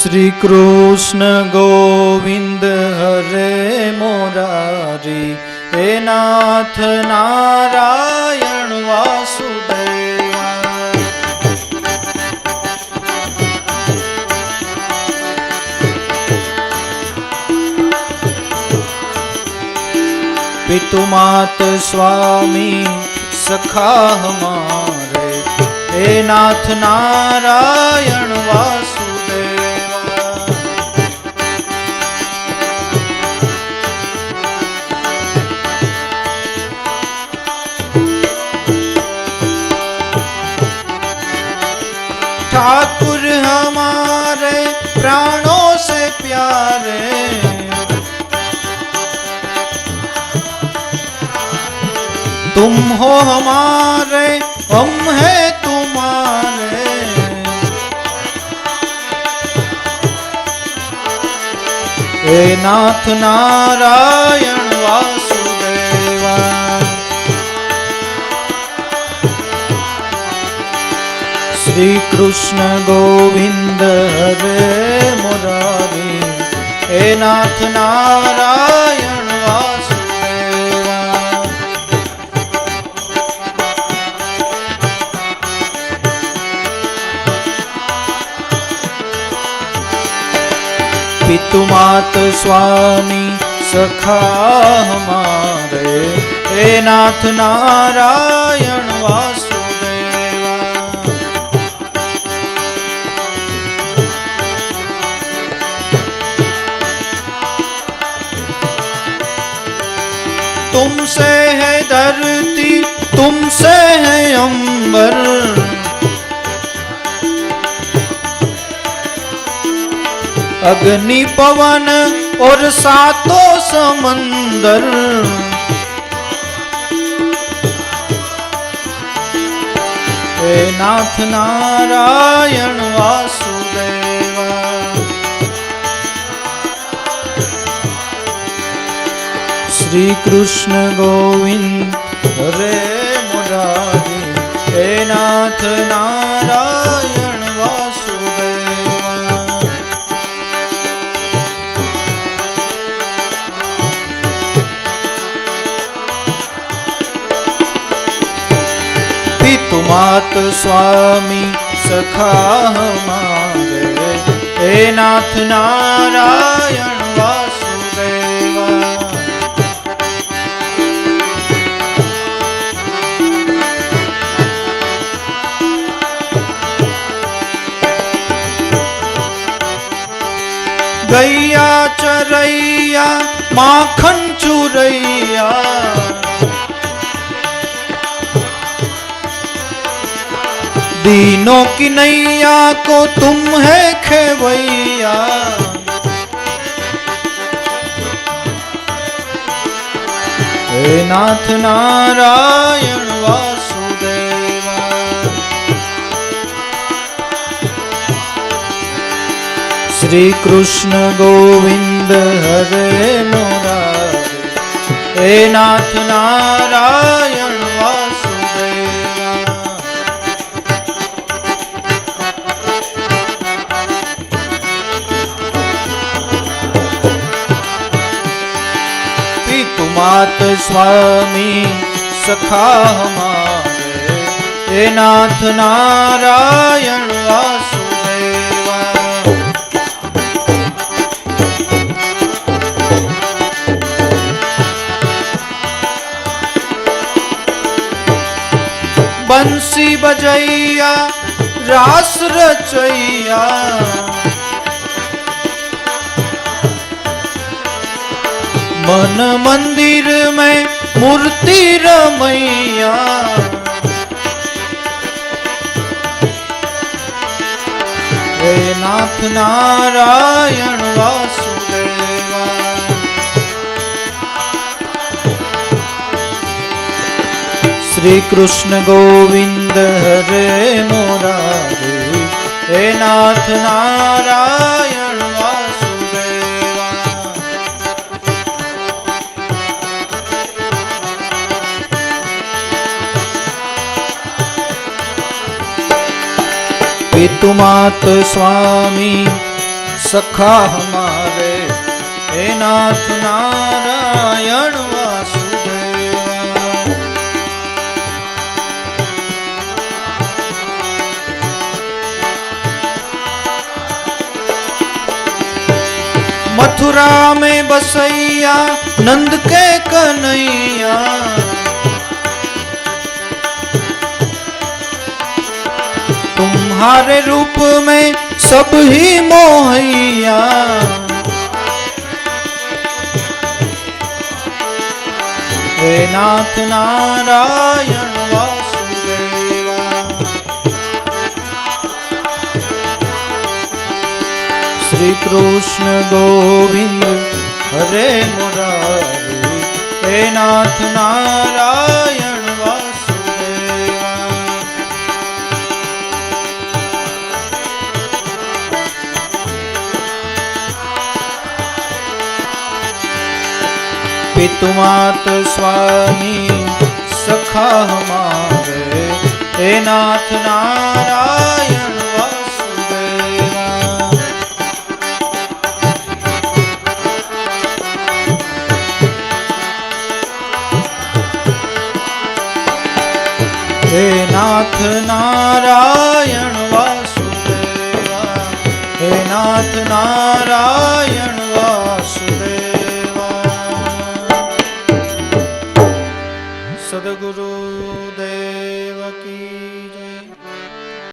શ્રી કૃષ્ણ ગોવિંદ હરે મોરારી, હે નાથ નારાયણ વાસુદેવા પિતુમાત સ્વામી સખા હમારે, હે નાથ નારાયણ વા ठाकुर हमारे प्राणों से प्यारे। तुम हो हमारे, हम है तुम्हारे। हे नाथ नारायण वासुदेवा શ્રી કૃષ્ણ ગોવિંદ હરે મુરારી, હે નાથ નારાયણ વાસુદેવા. પિતુ માત સ્વામી સખા હમારે, હે નાથ નારાયણ વાસુ तुमसे है धरती तुमसे है अंबर। अग्नि पवन और सातों समंदर। नाथ नारायण वासुदेवा શ્રી કૃષ્ણ ગોવિંદ. રે મોરારી એ નાથ નારાયણ વાસુદેવ. પિતુ માત સ્વામી સખા મારે એ નાથ નારાયણ गैया चरैया माखन चुरैया। दीनों की नैया को तुम है खेवैया। नाथ नारायण શ્રી કૃષ્ણ ગોવિંદ હરે મુરારી. હે નાથ નારાયણ માત સ્વામી સખા હમારે. હે નાથ નારાયણ વાસુ बंसी बजैया रास रचैया। मन मंदिर में मूर्ति रमैया। नाथ नारायण શ્રી કૃષ્ણ ગોવિંદ હરે મોરારે, હે નાથ નારાયણ વાસુદેવા. પિતુમાત સ્વામી, સખા હમારે, હે નાથ નારાયણ मथुरा में बसैया नंद के कन्हैया। तुम्हारे रूप में सब ही मोहैया। नाथ नारायण। શ્રી કૃષ્ણ ગોવિંદ, હરે મુરારી, હે નાથ નારાયણ પિતુમાત સ્વામી, સખા હમારે, હે નાથ નારાયણ નાથ નારાયણ વાસુદેવા. હે નાથ નારાયણ વાસુદેવા. સદગુરુ